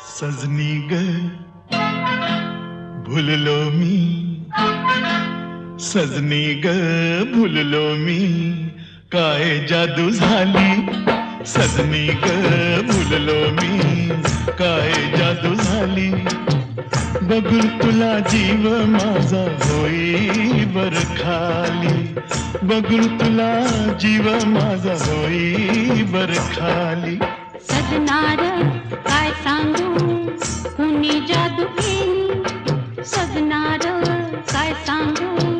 सजनी ग भुललो मी। सजनी ग भुललो मी। काय जादू झाली? सजनी ग भुललो मी। काय जादू झाली? बघून तुला जीव माझा होई बर खाली। बघून तुला जीव माझा होई बर खाली। सजनार, काय सांगू? सांगू काय सांगू